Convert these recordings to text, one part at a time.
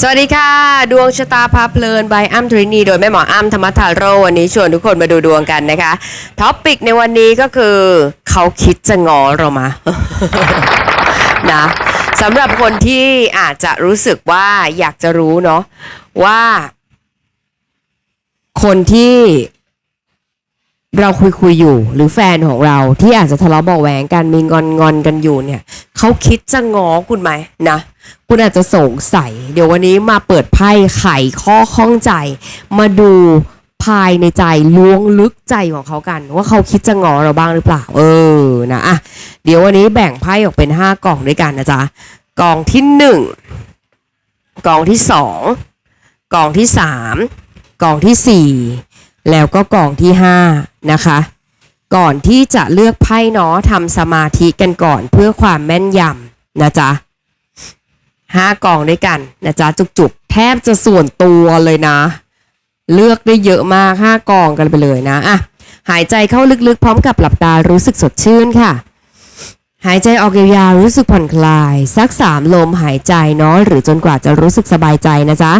สวัสดีค่ะ ดวงชะตาพาเพลิน by อ้ำทรินีโดยแม่หมออ้ำธรรมทาโรวันนี้ชวนทุกคนมาดูดวงกันนะคะ ท็อปปิกในวันนี้ก็คือ เขาคิดจะงอเรามา นะสำหรับคนที่อาจจะรู้สึกว่าอยากจะรู้เนาะว่า คนที่เราคุยคุยอยู่ หรือแฟนของเราที่อาจจะทะเลาะเบาแหวงกันมีงอนงอนกันอยู่เนี่ย เขาคิดจะงอคุณไหมนะ คุณอาจจะสงสัย เดี๋ยววันนี้มาเปิดไพ่ไขข้อข้องใจ มาดูภายในใจล้วงลึกใจของเขากัน ว่าเขาคิดจะงอเราบ้างหรือเปล่า เออนะอะเดี๋ยววันนี้แบ่งไพ่ออกเป็นห้ากล่องด้วยกันนะจ๊ะกล่องที่หนึ่งกล่องที่สองกล่องที่สามกล่องที่สี่แล้วก็กล่องที่ห้านะคะ ก่อนที่จะเลือกไพ่เนาะทำสมาธิกันก่อนเพื่อความแม่นยำนะจ๊ะ ห้ากล่องด้วยกันนะจ๊ะจุกๆ แทบจะส่วนตัวเลยนะ เลือกได้เยอะมากห้ากล่องกันไปเลยนะอะหายใจเข้าลึกๆ พร้อมกับหลับตารู้สึกสดชื่นค่ะ หายใจออกยาวๆรู้สึกผ่อนคลาย สักสามลมหายใจเนาะหรือจนกว่าจะรู้สึกสบายใจนะจ๊ะ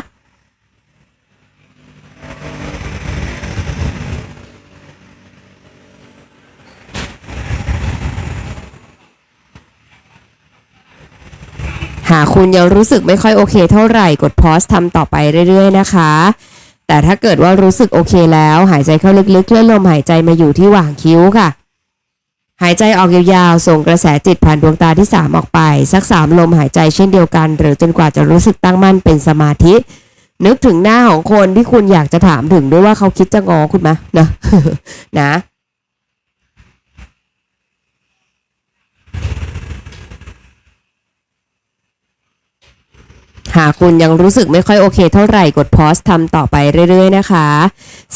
หากคุณยังรู้สึกไม่ค่อยโอเคเท่าไหร่กดพอสทำต่อไปเรื่อย ๆ นะคะ แต่ถ้าเกิดว่ารู้สึกโอเคแล้ว หายใจเข้าลึกๆเคลื่อนลมหายใจมาอยู่ที่หว่างคิ้วค่ะ หายใจออกยาวๆส่งกระแสจิตผ่านดวงตาที่ 3 ออกไป สัก 3 ลมหายใจเช่นเดียวกัน หรือจนกว่าจะรู้สึกตั้งมั่นเป็นสมาธิ นึกถึงหน้าของคนที่คุณอยากจะถามถึงด้วยว่าเขาคิดจะงอคุณไหมนะนะ หากคุณยังรู้สึกไม่ค่อยโอเคเท่าไหร่กดพอสทำต่อไปเรื่อย ๆ นะคะ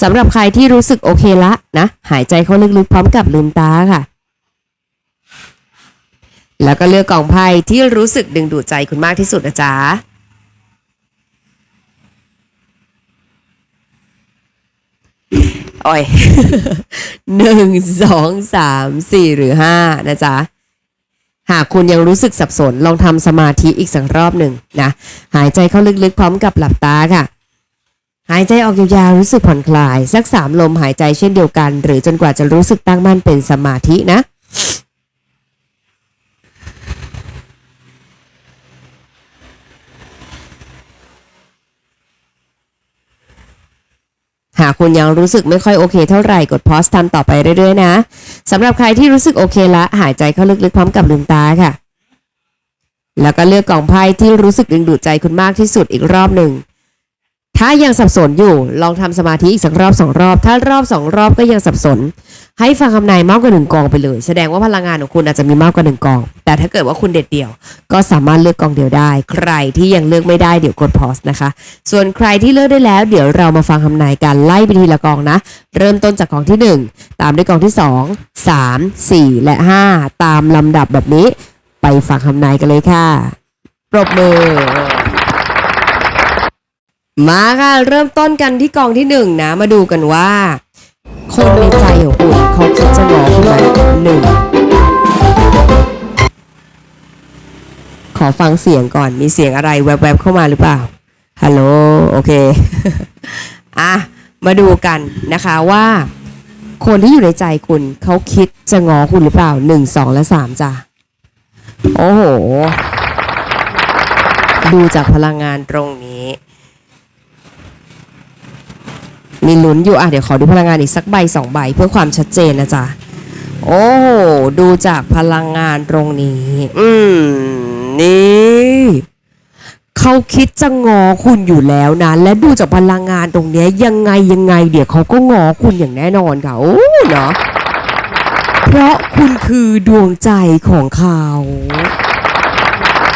สำหรับใครที่รู้สึกโอเคละนะหายใจเข้าลึกๆพร้อมกับลืมตาค่ะ แล้วก็เลือกกล่องไพ่ที่รู้สึกดึงดูดใจคุณมากที่สุดนะจ๊ะโอ้ยหนึ่งสองสามสี่หรือห้านะจ๊ะ หากคุณยังรู้สึกสับสนลองทำสมาธิอีกสักรอบหนึ่งนะหายใจเข้าลึกๆพร้อมกับหลับตาค่ะ หายใจออกยาวๆรู้สึกผ่อนคลาย สักสามลมหายใจเช่นเดียวกัน หรือจนกว่าจะรู้สึกตั้งมั่นเป็นสมาธินะ หากคุณยังรู้สึกไม่ค่อยโอเคเท่าไหร่กดพอสทำต่อไปเรื่อยๆนะสำหรับใครที่รู้สึกโอเคละ หายใจเข้าลึกๆพร้อมกับลืมตาค่ะ แล้วก็เลือกกล่องไพ่ที่รู้สึกดึงดูดใจคุณมากที่สุดอีกรอบหนึ่ง ถ้ายังสับสนอยู่ลองทำสมาธิอีกสักรอบสองรอบ ถ้ารอบสองรอบก็ยังสับสน ให้ฟังคำนายมากกว่าหนึ่งกองไปเลย แสดงว่าพลังงานของคุณอาจจะมีมากกว่าหนึ่งกอง แต่ถ้าเกิดว่าคุณเด็ดเดี่ยว ก็สามารถเลือกกองเดียวได้ ใครที่ยังเลือกไม่ได้เดี๋ยวกดพอสนะคะ ส่วนใครที่เลือกได้แล้ว เดี๋ยวเรามาฟังคำนายกันไล่ไปทีละกองนะ เริ่มต้นจากกองที่หนึ่งตามด้วยกองที่สองสามสี่และห้าตามลำดับแบบนี้ ไปฟังคำนายกันเลยค่ะปรบมือ มาค่ะเริ่มต้นกันที่กองที่หนึ่งนะ มาดูกันว่า คนในใจของคุณเขาคิดจะงอคุณไหมหนึ่งขอฟังเสียงก่อนมีเสียงอะไรแวบๆเข้ามาหรือเปล่าฮัลโหลโอเคอะมาดูกันนะคะว่า คนที่อยู่ในใจคุณเขาคิดจะงอคุณหรือเปล่าหนึ่งสองและสามจ้ะโอ้โห ดูจากพลังงานตรงนี้ มีลุ้นอยู่อะเดี๋ยวขอดูพลังงานอีกสักใบสองใบเพื่อความชัดเจนนะจ๊ะ โอ้ดูจากพลังงานตรงนี้ อืม นี่เขาคิดจะงอคุณอยู่แล้วนะ และดูจากพลังงานตรงนี้ยยังไงยังไง เดี๋ยวเขาก็งอคุณอย่างแน่นอนค่ะโอ้เนาะเพราะคุณคือดวงใจของเขา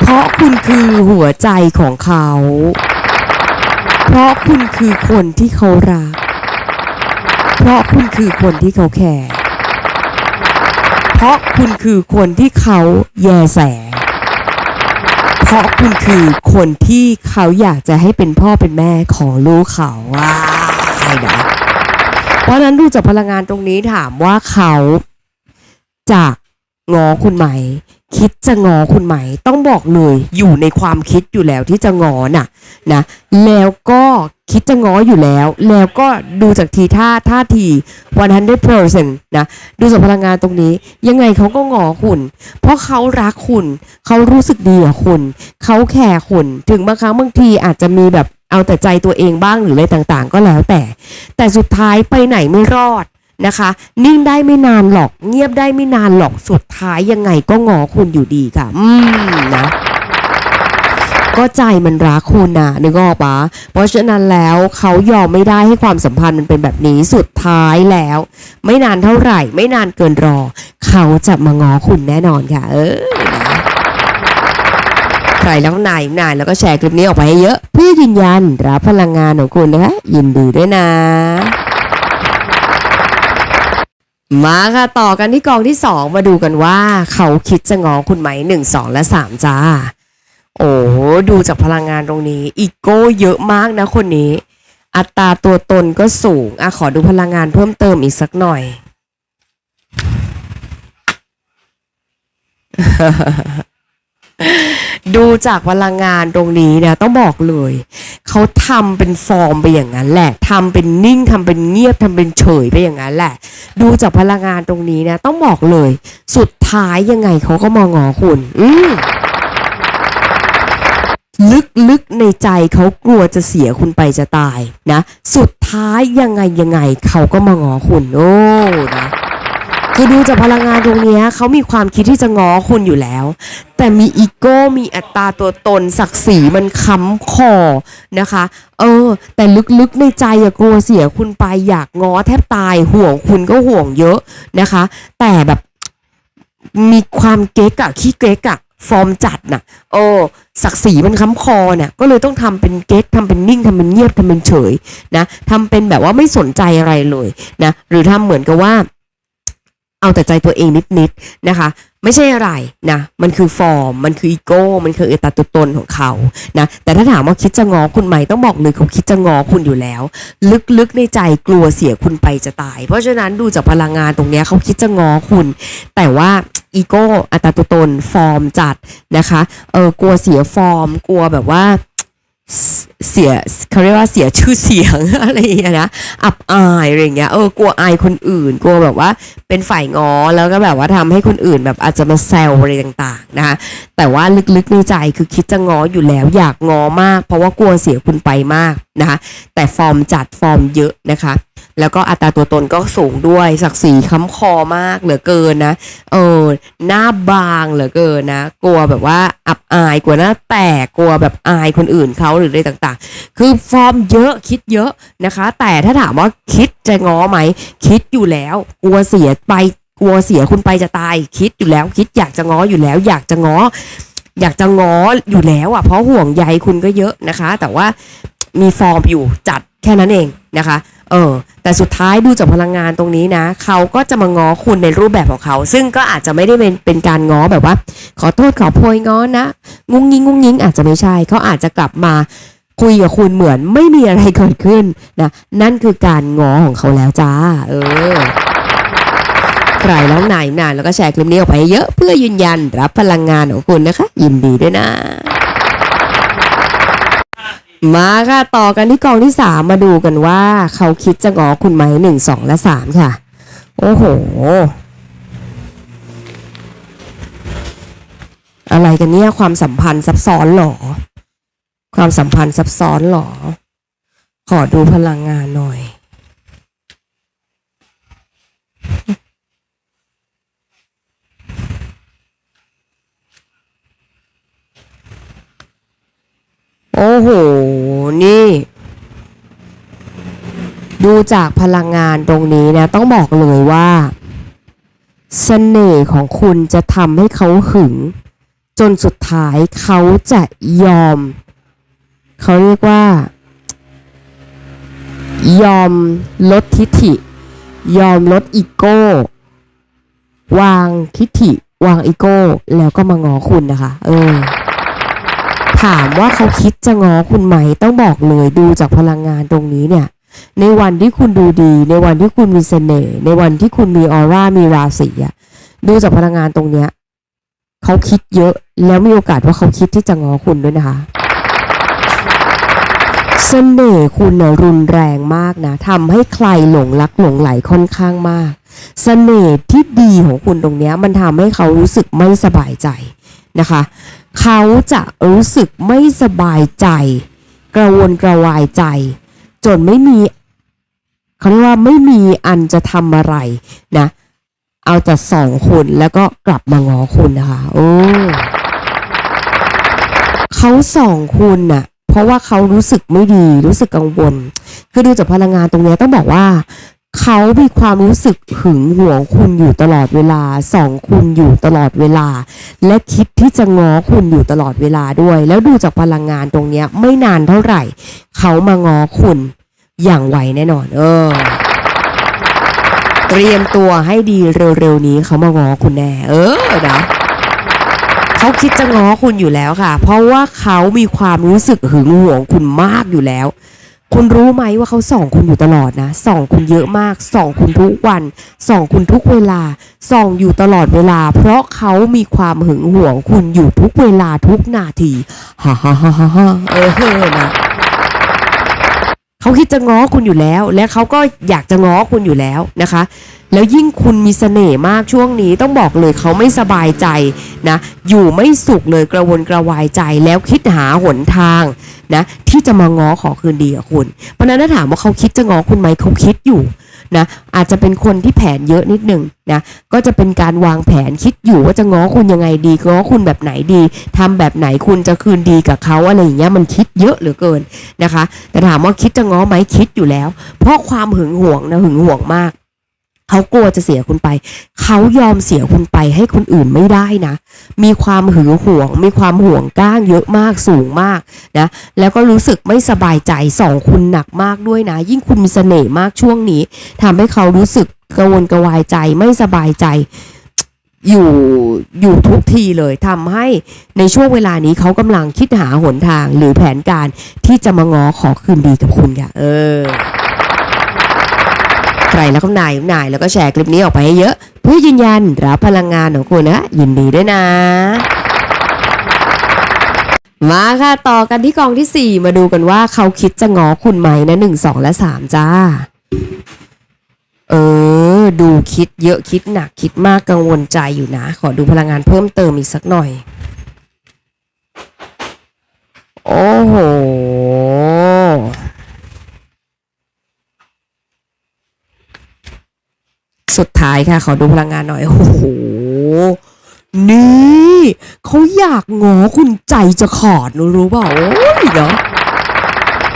เพราะคุณคือหัวใจของเขา เพราะคุณคือคนที่เขารัก เพราะคุณคือคนที่เขาแคร์ เพราะคุณคือคนที่เขาแยแส เพราะคุณคือคนที่เขาอยากจะให้เป็นพ่อเป็นแม่ของลูกเขาว้ายนะเพราะฉะนั้นดูจากพลังงานตรงนี้ถามว่าเขาจะงอคุณไหม คิดจะงอคุณไหม ต้องบอกเลยอยู่ในความคิดอยู่แล้วที่จะงอน่ะนะแล้วก็คิดจะงออยู่แล้ว แล้วก็ดูจากทีท่าท่าที100%นะดูจากพลังงานตรงนี้ ยังไงเขาก็งอคุณ เพราะเขารักคุณ เขารู้สึกดีกับคุณ เขาแคร์คุณ ถึงบางครั้งบางทีอาจจะมีแบบเอาแต่ใจตัวเองบ้างหรืออะไรต่างๆ ก็แล้วแต่ แต่สุดท้ายไปไหนไม่รอด นะคะ นิ่งได้ไม่นานหรอก เงียบได้ไม่นานหรอกสุดท้ายยังไงก็งอคุณอยู่ดีค่ะ อืมนะก็ใจมันรักคุณนะนึกออกปะเพราะฉะนั้นแล้วเขายอมไม่ได้ให้ความสัมพันธ์มันเป็นแบบนี้สุดท้ายแล้ว ไม่นานเท่าไหร่ ไม่นานเกินรอ เขาจะมางอคุณแน่นอนค่ะ เออนะใครแล้วนายนายแล้วก็แชร์คลิปนี้ออกไปให้เยอะ เพื่อยืนยันรับพลังงานของคุณนะคะยินดีด้วยนะ มาค่ะต่อกันที่กองที่สองมาดูกันว่าเขาคิดจะงอคุณไหมหนึ่งสองและสามจ้า โอ้ดูจากพลังงานตรงนี้ อีโก้เยอะมากนะคนนี้ อัตราตัวตนก็สูงอะขอดูพลังงานเพิ่มเติมอีกสักหน่อย ดูจากพลังงานตรงนี้เนี่ยต้องบอกเลย เขาทำเป็นฟอร์มไปอย่างนั้นแหละทำเป็นนิ่งทำเป็นเงียบทำเป็นเฉยไปอย่างนั้นแหละ ดูจากพลังงานตรงนี้เนี่ยต้องบอกเลย สุดท้ายยังไงเขาก็มองอคุณ อืลึกๆในใจเขากลัวจะเสียคุณไปจะตายนะ สุดท้ายยังไงยังไงเขาก็มางอคุณโอ้นะ คือดูจากพลังงานตรงนี้เขามีความคิดที่จะง้อคุณอยู่แล้ว แต่มีอีโก้มีอัตราตัวตนศักดิ์ศรีมันค้ำคอนะคะ เออ แต่ลึกๆในใจอะกลัวเสียคุณไปอยากง้อแทบตายห่วงคุณก็ห่วงเยอะนะคะ แต่แบบมีความเก๊กอะขี้เก๊กอะฟอร์มจัดน่ะ โอ้ศักดิ์ศรีมันค้ำคอเนี่ยก็เลยต้องทำเป็นเก๊กทำเป็นนิ่งทำเป็นเงียบทำเป็นเฉยนะทำเป็นแบบว่าไม่สนใจอะไรเลยนะ หรือทำเหมือนกับว่า เอาแต่ใจตัวเองนิดๆนะคะ ไม่ใช่อะไรนะ มันคือฟอร์ม มันคืออีโก้ มันคือเอตตัวตนของเขานะ แต่ถ้าถามว่าคิดจะงอคุณไหมต้องบอกเลยเขาคิดจะงอคุณอยู่แล้ว ลึกๆในใจกลัวเสียคุณไปจะตาย เพราะฉะนั้นดูจากพลังงานตรงนี้เขาคิดจะงอคุณ แต่ว่าอีโก้อัตตัวตนฟอร์มจัดนะคะ เออกลัวเสียฟอร์ม กลัวแบบว่าเสียเขาเรียกว่าเสียชื่อเสียงอะไรอย่างเงี้ยนะอับอายอะไรอย่างเงี้ยเออกลัวอายคนอื่น กลัวแบบว่าเป็นฝ่ายงอแล้วก็แบบว่าทำให้คนอื่นแบบอาจจะมาแซวอะไรต่างๆนะคะแต่ว่าลึกๆในใจคือคิดจะงออยู่แล้ว อยากงอมาก เพราะว่ากลัวเสียคุณไปมากนะคะแต่ฟอร์มจัดฟอร์มเยอะนะคะแล้วก็อัตราตัวตนก็สูงด้วยศักดิ์ศรีค้ำคอมากเหลือเกินนะ เออหน้าบางเหลือเกินนะ กลัวแบบว่าอับอายกลัวหน้าแตกกลัวแบบอายคนอื่นเขาหรืออะไรต่างๆคือฟอร์มเยอะคิดเยอะนะคะ แต่ถ้าถามว่าคิดจะง้อไหม คิดอยู่แล้วกลัวเสียไปกลัวเสียคุณไปจะตาย คิดอยู่แล้ว คิดอยากจะง้ออยู่แล้ว อยากจะง้ออยากจะง้ออยู่แล้วอะเพราะห่วงใยคุณก็เยอะนะคะ แต่ว่ามีฟอร์มอยู่จัดแค่นั้นเองนะคะ เออ แต่สุดท้ายดูจากพลังงานตรงนี้นะ เขาก็จะมาง้อคุณในรูปแบบของเขา ซึ่งก็อาจจะไม่ได้เป็นเป็นการง้อแบบว่า ขอโทษขอโพยง้อนะ งุ้งยิงงุ้งยิงอาจจะไม่ใช่ เขาอาจจะกลับมา คุยกับคุณเหมือนไม่มีอะไรเกิดขึ้นนะนั่นคือการงอของเขาแล้วจ้า เออใครแล้วนายนานแล้วก็แชร์คลิปนี้ออกไปเยอะเพื่อยืนยันรับพลังงานของคุณนะคะ ยินดีด้วยนะ มาค่ะต่อกันที่กองที่สามมาดูกันว่า เขาคิดจะงอคุณไหมหนึ่งสองและสามค่ะ โอ้โห อะไรกันเนี่ยความสัมพันธ์ซับซ้อนหรอ ความสัมพันธ์ซับซ้อนหรอ ขอดูพลังงานหน่อย โอ้โห นี่ ดูจากพลังงานตรงนี้นะ ต้องบอกเลยว่าเสน่ห์ของคุณจะทำให้เขาหึง จนสุดท้ายเขาจะยอม เขาเรียกว่า ยอมลดทิฐิ ยอมลดอีโก้ วางทิฐิ วางอีโก้ แล้วก็มางอคุณนะคะ เออ ถามว่าเขาคิดจะงอคุณไหม ต้องบอกเลยดูจากพลังงานตรงนี้เนี่ย ในวันที่คุณดูดี ในวันที่คุณมีเสน่ห์ ในวันที่คุณมีออร่า มีราศีอะดูจากพลังงานตรงเนี้ยเขาคิดเยอะแล้วมีโอกาสว่าเขาคิดที่จะงอคุณด้วยนะคะ เสน่ห์คุณนะรุนแรงมากนะทำให้ใครหลงรักหลงไหลค่อนข้างมาก เสน่ห์ที่ดีของคุณตรงเนี้ยมันทำให้เขารู้สึกไม่สบายใจนะคะ เขาจะรู้สึกไม่สบายใจ กระวนกระวายใจ จนไม่มีเขาเรียกว่าไม่มีอันจะทำอะไรนะ เอาแต่สองคนแล้วก็กลับมาง้อคุณนะคะ โอ้เขาสองคุณน่ะ เพราะว่าเขารู้สึกไม่ดีรู้สึกกังวล คือดูจากพลังงานตรงนี้ต้องบอกว่า เขามีความรู้สึกหึงหวงคุณอยู่ตลอดเวลาสองคุณอยู่ตลอดเวลา และคิดที่จะง้อคุณอยู่ตลอดเวลาด้วย แล้วดูจากพลังงานตรงนี้ไม่นานเท่าไหร่ เขามาง้อคุณอย่างไวแน่นอน เออ เตรียมตัวให้ดีเร็วๆนี้เขามาง้อคุณแน่ เออนะ เขาคิดจะง้อคุณอยู่แล้วค่ะ เพราะว่าเขามีความรู้สึกหึงหวงคุณมากอยู่แล้ว คุณรู้ไหมว่าเขาส่องคุณอยู่ตลอดนะส่องคุณเยอะมากส่องคุณทุกวันส่องคุณทุกเวลาส่องอยู่ตลอดเวลา เพราะเขามีความหึงหวงคุณอยู่ทุกเวลาทุกนาทีฮ่าฮ่าฮ่าฮ่าฮ่าเออนะเขาคิดจะง้อคุณอยู่แล้ว และเขาก็อยากจะง้อคุณอยู่แล้วนะคะ แล้วยิ่งคุณมีเสน่ห์มากช่วงนี้ต้องบอกเลยเขาไม่สบายใจนะอยู่ไม่สุขเลยกระวนกระวายใจแล้วคิดหาหนทางนะที่จะมาง้อขอคืนดีกับคุณ เพราะนั้นถ้าถามว่าเขาคิดจะง้อคุณไหมเขาคิดอยู่นะอาจจะเป็นคนที่แผนเยอะนิดหนึ่งนะก็จะเป็นการวางแผนคิดอยู่ว่าจะง้อคุณยังไงดีง้อคุณแบบไหนดีทำแบบไหนคุณจะคืนดีกับเขาอะไรอย่างเงี้ยมันคิดเยอะเหลือเกินนะคะ แต่ถามว่าคิดจะง้อไหมคิดอยู่แล้ว เพราะความหึงหวงนะหึงหวงมาก เขากลัวจะเสียคุณไป เขายอมเสียคุณไปให้คนอื่นไม่ได้นะ มีความหึงหวง มีความห่วงก้างเยอะมากสูงมากนะ แล้วก็รู้สึกไม่สบายใจสองคุณหนักมากด้วยนะ ยิ่งคุณมีเสน่ห์มากช่วงนี้ทำให้เขารู้สึกกระวนกระวายใจไม่สบายใจอยู่อยู่ทุกทีเลยทำให้ในช่วงเวลานี้เขากำลังคิดหาหนทางหรือแผนการที่จะมาง้อขอคืนดีกับคุณค่ะเออ รแล้วก็นายนายแล้วก็แชร์คลิปนี้ออกไปให้เยอะ เพื่อยืนยันรับพลังงานของคุณนะยินดีด้วยนะ มาค่ะต่อกันที่กองที่ 4 มาดูกันว่าเขาคิดจะงอคุณไหมนะหนึ่งสองและสามจ้า เออ ดูคิดเยอะคิดหนักคิดมากกังวลใจอยู่นะ ขอดูพลังงานเพิ่มเติมอีกสักหน่อย โอ้โห สุดท้ายค่ะ ขอดูพลังงานหน่อย โอ้โห นี่เขาอยากงอคุณใจจะขาดรู้เปล่าโอ้ยเนาะ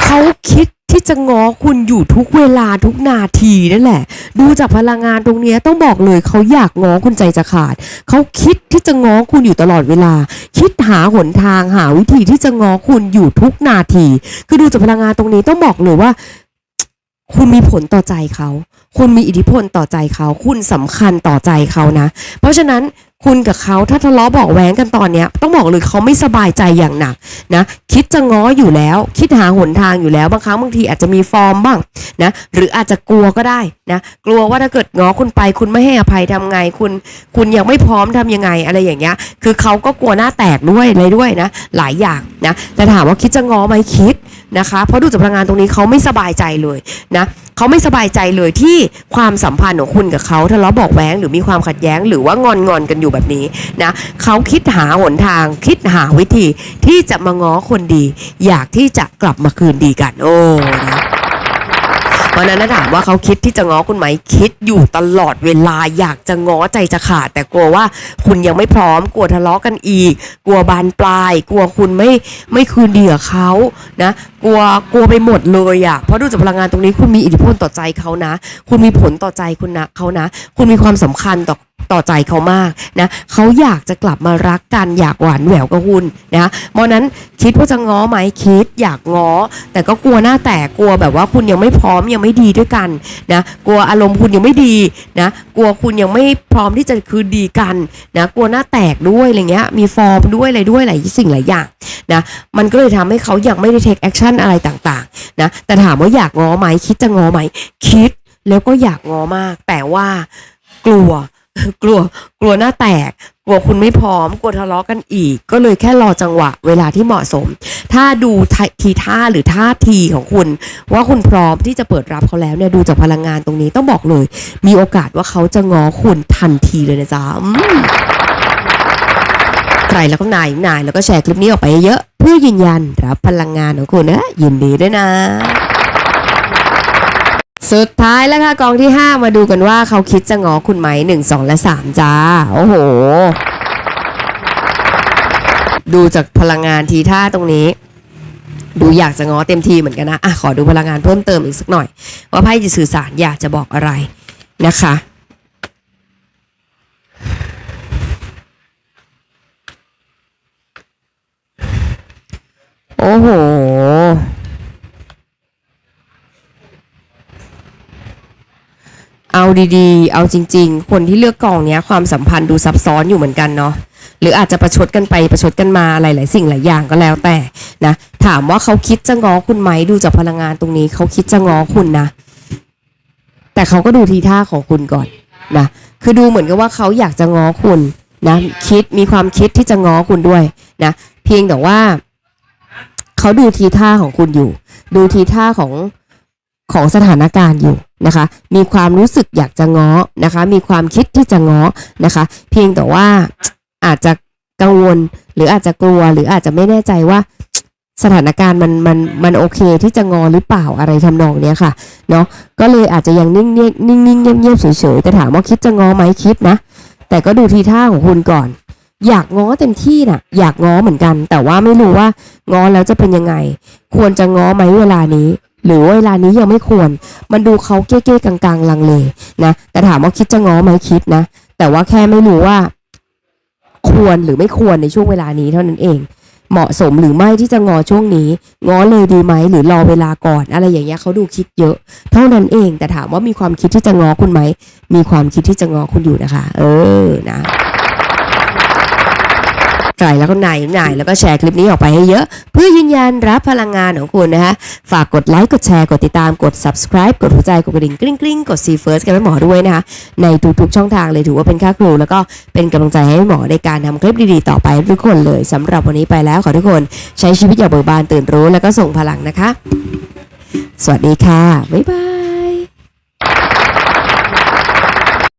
เขาคิดที่จะง้อคุณอยู่ทุกเวลาทุกนาทีนั่นแหละ ดูจากพลังงานตรงนี้ต้องบอกเลยเขาอยากง้อคุณใจจะขาด เขาคิดที่จะง้อคุณอยู่ตลอดเวลา คิดหาหนทางหาวิธีที่จะง้อคุณอยู่ทุกนาที คือดูจากพลังงานตรงนี้ต้องบอกเลยว่า คุณมีผลต่อใจเขา คุณมีอิทธิพลต่อใจเขา คุณสำคัญต่อใจเขานะ เพราะฉะนั้นคุณกับเขาถ้าทะเลาะเบอกแว้งกันตอนเนี้ย ต้องบอกเลยเขาไม่สบายใจอย่างหนักนะคิดจะง้ออยู่แล้ว คิดหาหนทางอยู่แล้วบางครั้งบางทีอาจจะมีฟอร์มบ้างนะหรืออาจจะกลัวก็ได้นะกลัวว่าถ้าเกิดง้อคุณไป คุณไม่ให้อภัยทำไง คุณคุณยังไม่พร้อมทำยังไงอะไรอย่างเงี้ย คือเขาก็กลัวหน้าแตกด้วยอะไรด้วยนะหลายอย่างนะแต่ถามว่าคิดจะง้อไหมคิดนะคะ เพราะดูจากพลังงานตรงนี้เขาไม่สบายใจเลยนะ เขาไม่สบายใจเลยที่ความสัมพันธ์ของคุณกับเขาทะเลาะบอกแว้งหรือมีความขัดแย้ง หรือว่างอนงอนกันอยู่แบบนี้นะเขาคิดหาหนทาง คิดหาวิธีที่จะมาง้อคนดี อยากที่จะกลับมาคืนดีกัน โอ้นะ เพราะนั้นถาถามว่าเขาคิดที่จะง้อคุณไหมคิดอยู่ตลอดเวลาอยากจะง้อใจจะขาด แต่กลัวว่าคุณยังไม่พร้อม กลัวทะเลาะกันอีก กลัวบานปลาย กลัวคุณไม่ไม่คืนดีกับเขานะกลัวกลัวไปหมดเลยอะ่ะเพราะดูจากพลังงานตรงนี้คุณมีอิทธิพลต่อใจเขานะ คุณมีผลต่อใจคุณนะเขานะ คุณมีความสำคัญต่อ ต่อใจเขามากนะเขาอยากจะกลับมารักกันอยากหวานแหววกับคุณนะเพราะนั้นคิดว่าจะง้อไหมคิดอยากง้อ แต่ก็กลัวหน้าแตกกลัวแบบว่าคุณยังไม่พร้อมยังไม่ดีด้วยกันนะกลัวอารมณ์คุณยังไม่ดีนะกลัวคุณยังไม่พร้อมที่จะคืนดีกันนะกลัวหน้าแตกด้วยอะไรเงี้ยมีฟอร์มด้วยอะไรด้วยหลายสิ่งหลายอย่างนะมันก็เลยทำให้เขายังไม่ได้เทคแอคชั่นอะไรต่างๆนะแต่ถามว่าอยากง้อไหมคิดจะง้อไหมคิดแล้วก็อยากง้อมาก แต่ว่ากลัว กลัวกลัวหน้าแตก กลัวคุณไม่พร้อม กลัวทะเลาะกันอีก ก็เลยแค่รอจังหวะ เวลาที่เหมาะสม ถ้าดูทีท่าหรือท่าทีของคุณ ว่าคุณพร้อมที่จะเปิดรับเขาแล้วเนี่ยดูจากพลังงานตรงนี้ต้องบอกเลย มีโอกาสว่าเขาจะง้อคุณทันทีเลยนะจ๊ะใครแล้วก็นายนายแล้วก็แชร์คลิปนี้ออกไปเยอะ เพื่อยืนยันรับพลังงานของคุณนะยินดีด้วยนะ สุดท้ายแล้วค่ะกองที่ 5 มาดูกันว่าเขาคิดจะงอคุณไหมหนึ่งสองและสามจ้า โอ้โห ดูจากพลังงานทีท่าตรงนี้ ดูอยากจะง้อเต็มทีเหมือนกันนะอะขอดูพลังงานเพิ่มเติมอีกสักหน่อย ว่าไพ่จะสื่อสารอยากจะบอกอะไรนะคะโอ้โห เอาดีๆ เอาจริง ๆ คนที่เลือกกองเนี้ยความสัมพันธ์ดูซับซ้อนอยู่เหมือนกันเนาะหรืออาจจะประชดกันไปประชดกันมาหลายๆสิ่งหลายอย่างก็แล้วแต่นะถามว่าเขาคิดจะง้อคุณไหมดูจากพลังงานตรงนี้ เขาคิดจะง้อคุณนะ แต่เขาก็ดูทีท่าของคุณก่อนนะคือดูเหมือนกับว่าเขาอยากจะง้อคุณนะคิดมีความคิดที่จะง้อคุณด้วยนะเพียงแต่ว่า เขาดูทีท่าของคุณอยู่ ดูทีท่าของ ของสถานการณ์อยู่นะคะ มีความรู้สึกอยากจะง้อนะคะ มีความคิดที่จะง้อนะคะ เพียงแต่ว่าอาจจะกังวลหรืออาจจะกลัวหรืออาจจะไม่แน่ใจว่าสถานการณ์มันมันมันโอเคที่จะงอหรือเปล่าอะไรทำนองเนี้ยค่ะเนาะก็เลยอาจจะยังนิ่งเงียบนิ่งนิ่งเงียบเงียบเฉยเฉยๆแต่ถามว่าคิดจะงอไหมคิดนะ แต่ก็ดูทีท่าของคุณก่อน อยากง้อเต็มที่น่ะ อยากง้อเหมือนกัน แต่ว่าไม่รู้ว่าง้อแล้วจะเป็นยังไง ควรจะง้อไหมเวลานี้ หรือเวลานี้ยังไม่ควร มันดูเขาเก้ๆกลางๆลังเลนะแต่ถามว่าคิดจะง้อไหมคิดนะ แต่ว่าแค่ไม่รู้ว่า ควรหรือไม่ควรในช่วงเวลานี้เท่านั้นเอง เหมาะสมหรือไม่ที่จะงอช่วงนี้ ง้อเลยดีไหมหรือรอเวลาก่อน อะไรอย่างเงี้ยเขาดูคิดเยอะ เท่านั้นเอง แต่ถามว่ามีความคิดที่จะงอคุณไหมมีความคิดที่จะงอคุณอยู่นะคะ เออนะ ใครแล้วก็หนายนายแล้วก็แชร์คลิปนี้ออกไปให้เยอะ เพื่อยืนยันรับพลังงานของคุณนะคะฝากกดไลค์กดแชร์กดติดตามกด subscribe กดหัวใจกดกระดิ่งกริ๊งกริ๊งกด see first กันให้หมอด้วยนะคะในทุกๆช่องทางเลยถือว่าเป็นค่าครู แล้วก็เป็นกำลังใจให้หมอในการทำคลิปดีๆต่อไปทุกคนเลยสำหรับวันนี้ไปแล้วขอทุกคนใช้ชีวิตอย่างเบิกบานตื่นรู้ แล้วก็ส่งพลังนะคะ สวัสดีค่ะบ๊ายบาย